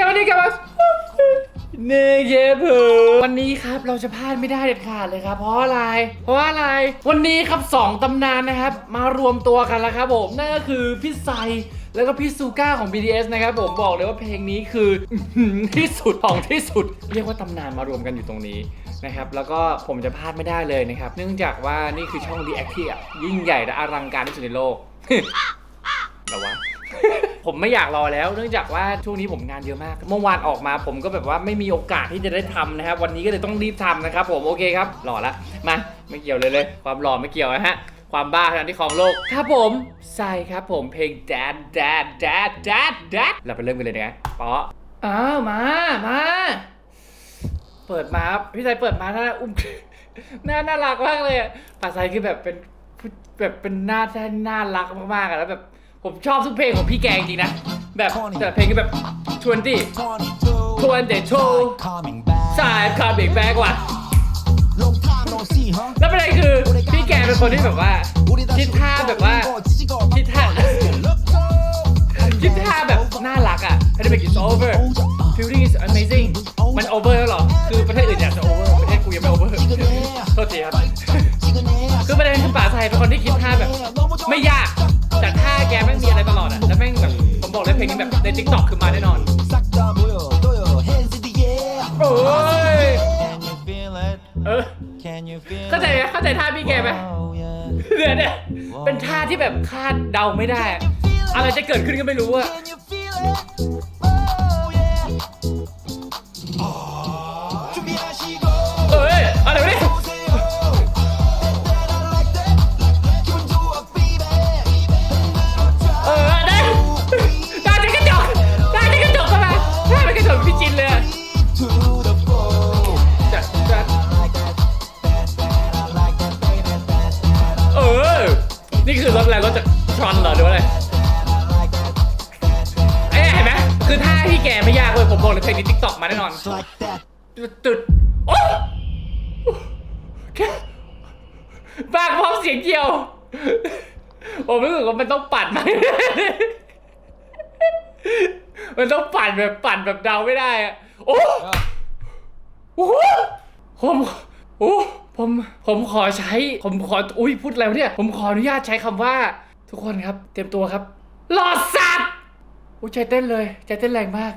กันวันนี้กันมาเนเยเพอวันนี้ครับเราจะพลาดไม่ได้เด็ดขาดเลยครับ เพราะอะไร เพราะว่าอะไร วันนี้ครับสองตำนานนะครับ มารวมตัวกันแล้วครับผมนั่นก็คือพี่ไซแล้วก็พี่ซูก้าของ BTS นะครับผมบอกเลยว่าเพลงนี้คืออื้อหือที่สุดของที่สุด เรียกว่าตำนานมารวมกันอยู่ตรงนี้นะครับแล้วก็ผมจะพลาดไม่ได้เลยนะครับ เนื่องจากว่านี่คือช่อง React ที่ยิ่งใหญ่และอลังการที่สุดในโลกแต่ว่า ผมไม่อยากรอแล้ว เนื่องจากว่าช่วงนี้ผมงานเยอะมาก เมื่อวานออกมาผมก็แบบว่าไม่มีโอกาสที่จะได้ทำนะครับ วันนี้ก็เลยต้องรีบทำนะครับ ผมโอเคครับหล่อละมาไม่เกี่ยวเลยเลย ความหล่อไม่เกี่ยวนะฮะความบ้าขนาดที่ของโลกครับผมใช่ครับผมเพลง Dad Dad Dad Dad Dad เราไปเริ่มกันเลยนะป๊ออ้าวมามาเปิดมาครับพี่ชายเปิดมาหน้าอุ้มหน้าน่ารักมากเลยป่าไซคือแบบเป็นแบบเป็นหน้าที่น่ารักมากๆอะแล้วแบบ ผมชอบทุกเพลงของพี่แกจริงๆนะ แบบแต่ละเพลงก็แบบชวนดิ22 22 coming back สายคาเบรกแบกว่ะ long time no see huh แล้วประเด็นคือพี่แกเป็นคนที่แบบว่าคิดท่าแบบว่าคิดท่าคิดท่าแบบน่ารักอะให้ได้ไปกิน over feeling is amazing มัน over แล้วเหรอ คือประเทศอื่นอยากจะ over ประเทศกูยังไม่ over โทษทีครับ คือประเด็นคือป่าไทยเป็นคนที่คิดท่าแบบ ไม่ยาก แกแม่งมีอะไรตลอดอะ แล้วแม่งแบบผมบอกเลยเพลงนี้แบบในทิกตอกคือมาแน่นอน โอ้ย เออ เข้าใจไหมเข้าใจท่าพี่แกไหมเดี๋ยวเนี่ยเป็นท่าที่แบบคาดเดาไม่ได้ อะไรจะเกิดขึ้นก็ไม่รู้อะ บอกเลยเพลงนี้ทิกตอกมาแน่นอน It's like that จุดโอ้แค่บากพร้อมเสียงเกียว ผมรู้สึกว่ามันต้องปั่นมามันต้องปั่นแบบปั่นแบบเดาไม่ได้อะโอ้โอ้โหผมโอ้ผมผมขอใช้ ผมขออุ้ยพูดอะไรวเนี่ย ผมขออนุญาตใช้คำว่า ทุกคนครับ เตรียมตัวครับหลอดสัตว์อุ้ยใจเต้นเลย ใจเต้นแรงมาก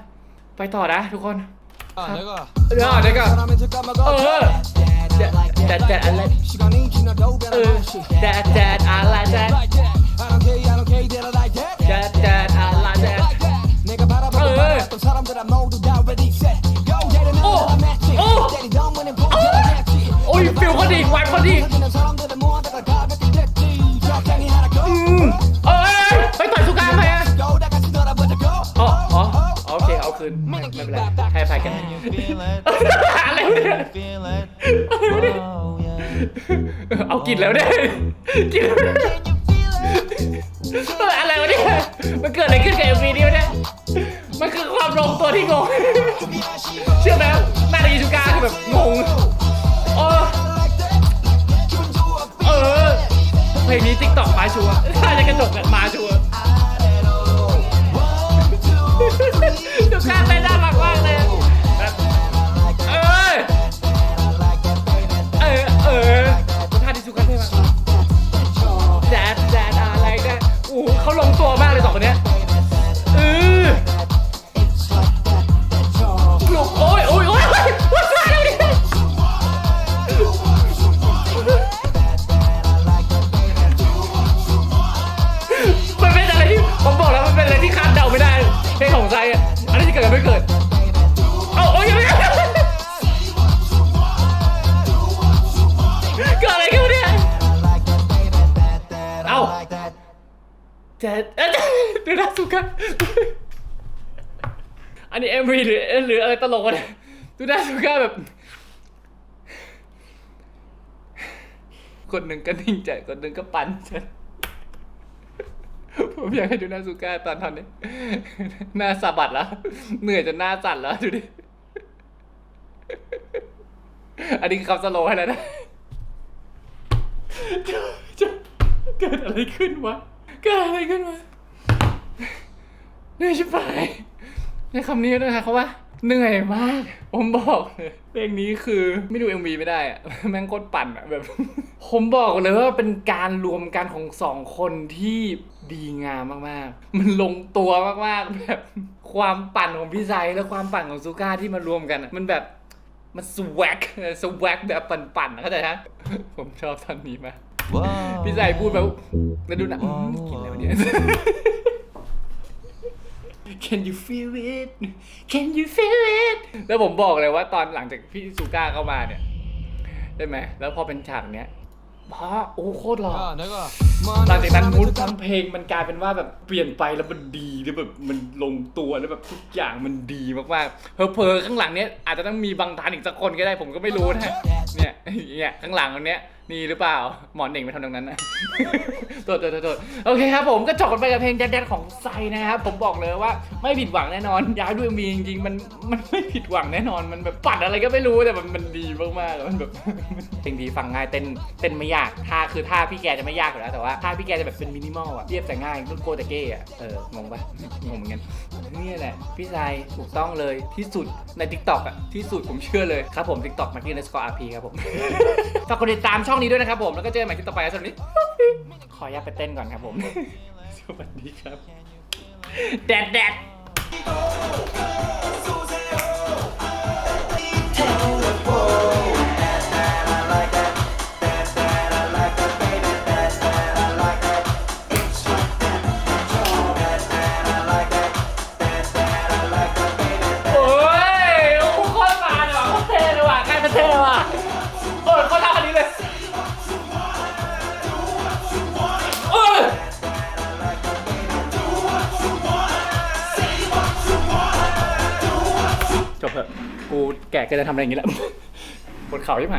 ไปต่อนะทุกคน 아, 내가 เดี๋ยวก่อนเดี๋ยวก่อน 사람의 잠깐만 더 เออ That I like แด that ดแดดอะไร 시간이 지나도 เอ that อ I like shit แดดแดดอะไรแดด like that I don't care I don't care that I like that แดดแดดอะไรแดด like that 내가 바라보고 어, 어. 바라봤던 사람들 아 모두 다 ready set go 때리면 어. 다 matching 어. 때리던 문은 보고 다 같이 โอ้ยฟิลเขาดีไวเขาดี 사귀는 사람들은 모아다가 가볍게 โอเคเอาคืนไม่ไม่เป็นไรให้อภัยกัน Can you feel it อะไรวะเนี่ย feel it oh yeah เอากินแล้วเนี่ยกินแล้วเนี่ย Can you feel it เอออะไรวะเนี่ย มันเกิดอะไรขึ้นกับเอ็มวีนี้วะเนี่ย มันคือความลงตัวที่งง เชื่อไหมนาฬิกาคือแบบงงโอ้เออ เพลงนี้ติ๊กต็อกมาชัวร์ถ้าจะกระจกแบบมาชัว เจ็ดเอ๊ะดูน่าสุกันอันนี้เอ็มวีหรือหรืออะไรตลกวะเนี่ยดูน่าสุกันแบบ คนหนึ่งก็นิ่งใจคนหนึ่งก็ปั่นฉันผมอยากให้ดูนาสุก้าตอนทำนี้หน้าสะบัดแล้ว เหนื่อยจนหน้าสั่นแล้วดูดิ อันนี้คือคำสโลว์ให้แล้วนะเกิดอะไรขึ้นวะ เกิดอะไรขึ้นวะเหนื่อยชิบหายในคำนี้ด้วยนะเขาว่าเหนื่อยมาก ผมบอกเลยเพลงนี้คือไม่ดู MV ไม่ได้อะแม่งโคตรปั่นอะแบบ ผมบอกเลยว่าเป็นการรวมกันของสองคนที่ดีงามมากๆ มันลงตัวมากๆ แบบความปั่นของพี่ไซและความปั่นของซูก้าที่มารวมกันอะมันแบบมันสวักสวักแบบปั่นๆอะเข้าใจฮะผมชอบท่อนนี้มากพี่ใส่พูดแบบ แล้วดูหนังกินอะไรวะเนี่ย Can you feel it Can you feel it แล้วผมบอกเลยว่าตอนหลังจากพี่ซูก้าเข้ามาเนี่ยได้ไหมแล้วพอเป็นฉากเนี้ยพระโอ้โคตรหล่อหลังจากนั้นมูดทำเพลงมันกลายเป็นว่าแบบเปลี่ยนไปแล้วมันดีแล้วแบบมันลงตัวแล้วแบบทุกอย่างมันดีมากๆเพอๆข้างหลังเนี้ยอาจจะต้องมีบางทานอีกสักคนก็ได้ผมก็ไม่รู้นะเนี่ยเนี่ยข้างหลังอันเนี้ยนี่หรือเปล่า หมอนเน่งไปทำตรงนั้นนะโทษโทษโทษโทษโอเคครับผมก็จบกันไปกับเพลงแดดๆของไซนะครับ ผมบอกเลยว่าไม่ผิดหวังแน่นอนอยากให้ดูมีจริงๆมันมันไม่ผิดหวังแน่นอน มันแบบปัดอะไรก็ไม่รู้แต่มันมันดีมากๆมันแบบเพลงดีฟังง่ายเต้นเต้นไม่ยากท่าคือท่าพี่แกจะไม่ยากอยู่แล้วแต่ว่าท่าพี่แกจะแบบเป็นมินิมอลอะเรียบแต่ง่ายรุ่นโกตะเก้อะเอองงปะงงเหมือนกันนี่แหละพี่ชายถูกต้องเลยที่สุดใน t ิ k t o k อะที่สุดผมเชื่อเลยครับผม TikTok มาที่ในสกอร์อาร์พีครับผมฝากกดติดตามช่องนี้ด้วยนะครับผม แล้วก็เจอกันใหม่คลิปต่อไปสำหรับวันนี้ ขออนุญาตไปเต้นก่อนครับผม สวัสดีครับ แดดแดดโแก่ก็จะทำอะไรอย่างนี้แหละปวดเข่าใช่ไหม